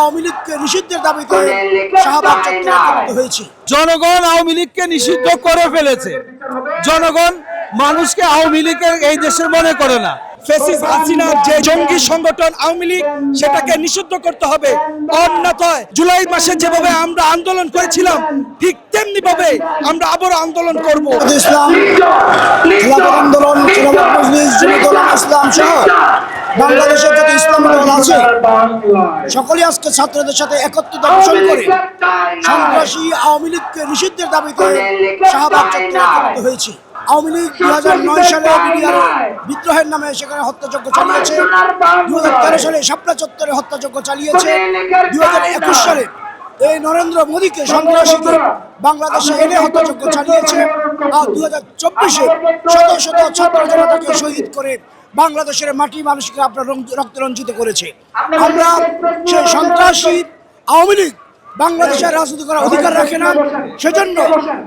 আওয়ামী লীগকে নিষিদ্ধের দাবিতে শাহবাগ চত্বরে হয়েছে। জনগণ আওয়ামী লীগকে নিষিদ্ধ করে ফেলেছে। জনগণ মানুষকে আওয়ামী লীগের এই দেশের মনে করে না। ফেসিস হাসিনার যে জঙ্গি সংগঠন আওয়ামী লীগ সেটাকে নিষিদ্ধ করতে হবে অন্যথায় জুলাই মাসে যেভাবে আমরা আন্দোলন করেছিলাম ঠিক তেমনি ভাবে আমরা আবার আন্দোলন করব। ইসলাম আন্দোলন ইসলাম সহ বাংলাদেশের যত ইসলামী দল আছে সকলেই আজকে ছাত্রদের সাথে একত্রিত পোষণ করে সন্ত্রাসী আওয়ামী লীগকে নিষিদ্ধের দাবিতে শাহবাগ চত্বরে একত্রিত হয়েছে। আওয়ামী লীগ দুই হাজার নয় সালে বিদ্রোহের নামে সেখানে হত্যাযজ্ঞ চালিয়েছে। দু হাজার তেরো সালে শাপলা চত্বরে হত্যাযজ্ঞ চালিয়েছে। দু হাজার একুশ সালে এই নরেন্দ্র মোদীকে সন্ত্রাসীকে বাংলাদেশে এনে হত্যাযজ্ঞ চালিয়েছে। আর দু হাজার চব্বিশে শত শত ছাত্র জনতাকে শহীদ করে বাংলাদেশের মাটি মানুষকে আপনার রক্তে রঞ্জিত করেছে। আমরা সেই সন্ত্রাসী আওয়ামী লীগ বাংলাদেশের রাজনীতি করার অধিকার রাখে না। সেজন্য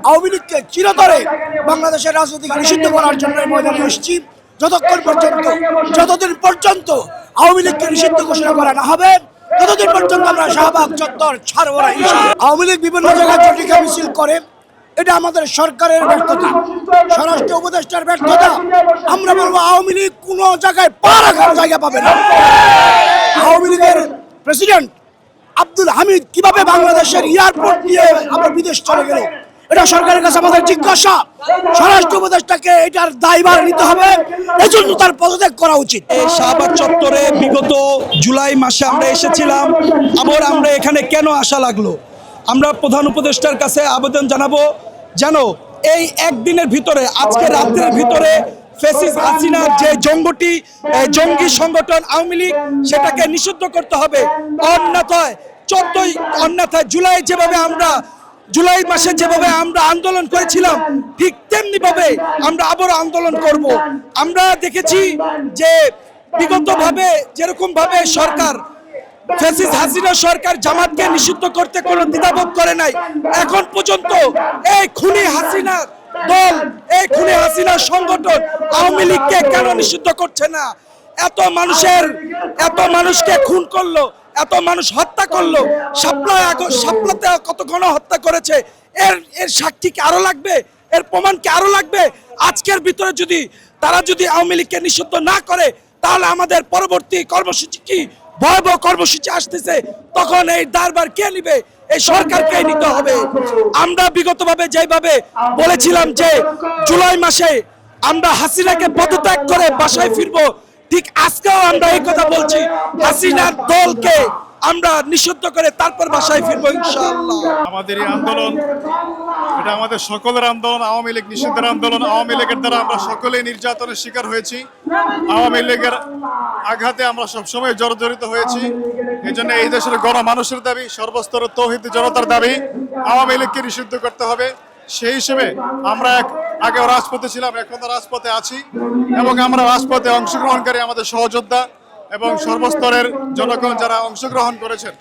আওয়ামী লীগকে চিরতরে বাংলাদেশের রাজনীতিকে নিষিদ্ধ করার জন্য ময়দানে এসেছি। যতক্ষণ পর্যন্ত যতদিন পর্যন্ত আওয়ামী লীগকে নিষিদ্ধ ঘোষণা করা না হবে ততদিন পর্যন্ত আমরা শাহবাগ চত্বর ছাড়বো না আওয়ামী লীগ বিভিন্ন জায়গায় জটিকা মিছিল করে এটা আমাদের সরকারের ব্যর্থতা। স্বরাষ্ট্র উপদেষ্টার ব্যর্থতা। আমরা বলব আওয়ামী লীগ কোনো জায়গায় পা রাখার জায়গা পাবে না। আওয়ামী লীগের প্রেসিডেন্ট আব্দুল হামিদ কীভাবে বাংলাদেশের এয়ারপোর্ট নিয়ে আবার বিদেশ চলে গেল? এটা সরকারের কাছে আমাদের জিজ্ঞাসা। স্বরাষ্ট্র উপদেষ্টাকে এটার দায়ভার নিতে হবে। এজন্য তার পদত্যাগ করা উচিত। এই শাহবাগ চত্বরে বিগত জুলাই মাসে আমরা এসেছিলাম। আবার আমরা এখানে কেন আসা লাগল? আমরা প্রধান উপদেষ্টার কাছে আবেদন জানাব। জানো এই একদিনের ভিতরে আজকে রাত্রের ভিতরে ফেসিস হাসিনার যে জঙ্গটি জঙ্গি সংগঠন আওয়ামী লীগ সেটাকে নিষিদ্ধ করতে হবে। অন্যথায় চোদ্দই অন্যথায় জুলাই যেভাবে আমরা জুলাই মাসে যেভাবে আমরা আন্দোলন করেছিলাম ঠিক তেমনি ভাবে আমরা আবার আন্দোলন করব। আমরা দেখেছি যে বিগত ভাবে যেরকম ভাবে সরকার ফেসিস হাসিনা সরকার জামাতকে নিষিদ্ধ করতে কোনো দ্বিধাবোধ করে নাই এখন পর্যন্ত এই খুনি হাসিনা দল এই সংগঠন আওয়ামী লীগকে কেন নিষিদ্ধ করছে না? এত মানুষের, এত মানুষকে খুন করল, এত মানুষ হত্যা করল সাপলাতে কত গণহত্যা করেছে? এর এর সাক্ষী কি আরও লাগবে? এর প্রমাণ কি আরও লাগবে? আজকের ভিতরে যদি তারা যদি আওয়ামী লীগকে নিষিদ্ধ না করে, তাহলে আমাদের পরবর্তী কর্মসূচি কি? ভয়াবহ কর্মসূচি আসতেছে, তখন এই দারবার কে নিবে? এই সরকারকে নিতে হবে? আমরা বিগতভাবে যেভাবে বলেছিলাম যে জুলাই মাসে আমরা হাসিনাকে পদত্যাগ করে বাসায় ফিরবো, ঠিক আজকেও আমরা এই কথা বলছি। হাসিনার দলকে আমরা নিষিদ্ধ করে তারপর বাসায় ফিরবো আমাদের এই আন্দোলন, এটা আমাদের সকলের আন্দোলন, আওয়ামী লীগ নিষিদ্ধের আন্দোলন, আওয়ামী লীগের দ্বারা আমরা সকলেই নির্যাতনের শিকার হয়েছি। আওয়ামী লীগের আঘাতে আমরা সবসময় জর্জরিত হয়েছি। এই জন্য এই দেশের গণ মানুষের দাবি, সর্বস্তরের তৌহিদ জনতার দাবি, আওয়ামী লীগকে নিষিদ্ধ করতে হবে। সেই হিসেবে আমরা এক আগেও রাজপথে ছিলাম এখনও রাজপথে আছি। এবং আমরা রাজপথে অংশগ্রহণকারী আমাদের সহযোদ্ধা। এবং সর্বস্তরের জনগণ যারা অংশগ্রহণ করেছেন,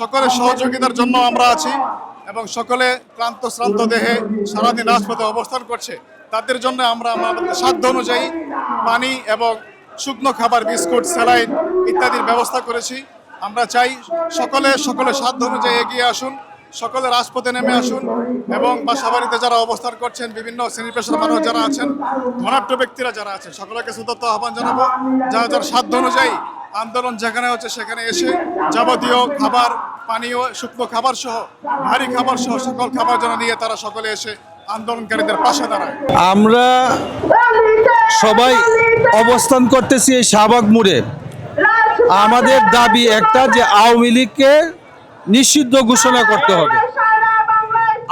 সকলের সহযোগিতার জন্য আমরা আছি এবং সকলে ক্লান্ত, শ্রান্ত দেহে সারাদিন রাজপথে অবস্থান করছে। তাদের জন্য আমরা আমাদের সাধ্য অনুযায়ী পানি এবং শুকনো খাবার, বিস্কুট, স্যালাইন ইত্যাদির ব্যবস্থা করেছি। আমরা চাই সকলে সকলে সাধ্য অনুযায়ী এগিয়ে আসুন। সকলে রাজপথে নেমে আসুন এবং বাসাবাড়িতে যারা অবস্থান করছেন, বিভিন্ন শ্রেণি পেশার মানুষ যারা আছেন, ধনাঢ্য ব্যক্তিরা যারা আছেন, সকলকে সুদত্ত আহ্বান জানাব। যারা যার সাধ্য অনুযায়ী আন্দোলন যেখানে হচ্ছে সেখানে এসে যাবতীয় খাবার, পানীয়, শুকনো খাবার সহ, ভারী খাবার সহ সকল খাবার যেন নিয়ে তারা সকলে এসে আন্দোলনকারীদের পাশে দাঁড়ায়। আমরা সবাই অবস্থান করতেছি এই শাহবাগ মোড়ে। আমাদের দাবি একটা যে আওয়ামী লীগকে নিষিদ্ধ ঘোষণা করতে হবে।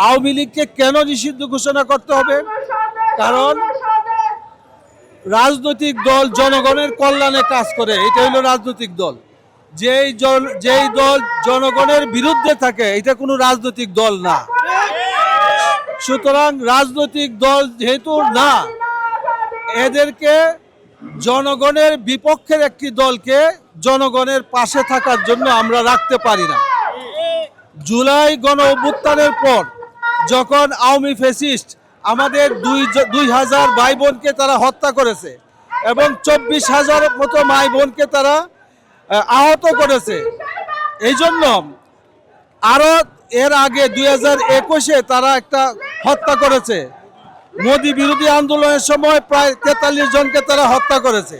আওয়ামী লীগকে কেন নিষিদ্ধ ঘোষণা করতে হবে? কারণ রাজনৈতিক দল জনগণের কল্যাণে কাজ করে এটা হলো রাজনৈতিক দল। যেই যেই দল জনগণের বিরুদ্ধে থাকে এটা কোনো রাজনৈতিক দল না। সুতরাং রাজনৈতিক দল যেহেতু না এদেরকে জনগণের বিপক্ষের একটি দলকে জনগণের পাশে থাকার জন্য আমরা রাখতে পারি না। জুলাই গণ অভ্যুত্থানের পর যখন আওয়ামী ফেসিস্ট আমাদের দুই দুই হাজার ভাই বোনকে তারা হত্যা করেছে এবং চব্বিশ হাজার মতো মাই বোনকে তারা আহ, আহত করেছে এই জন্য আরও এর আগে দুই হাজার একুশে তারা একটা হত্যা করেছে। মোদি বিরোধী আন্দোলনের সময় প্রায় তেতাল্লিশ জনকে তারা হত্যা করেছে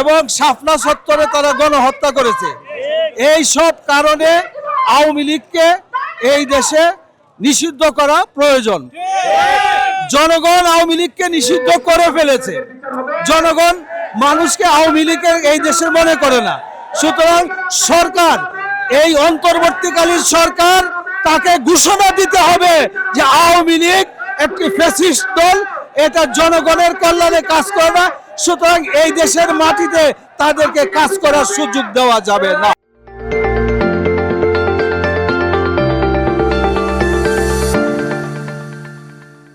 এবং সাফনা সত্তরে তারা গণহত্যা করেছে। এই সব কারণে আওয়ামী লীগকে এই দেশে নিষিদ্ধ করা প্রয়োজন। জনগণ আওয়ামী লীগকে নিষিদ্ধ করে ফেলেছে। জনগণ মানুষকে আওয়ামী লীগের এই দেশের মনে করে না। সুতরাং সরকার, এই অন্তর্বর্তীকালীন সরকার তাকে ঘোষণা দিতে হবে যে আওয়ামী লীগ একটি ফ্যাসিস্ট দল, এটা জনগণের কল্যাণে কাজ করে না। সুতরাং এই দেশের মাটিতে তাদেরকে কাজ করার সুযোগ দেওয়া যাবে না।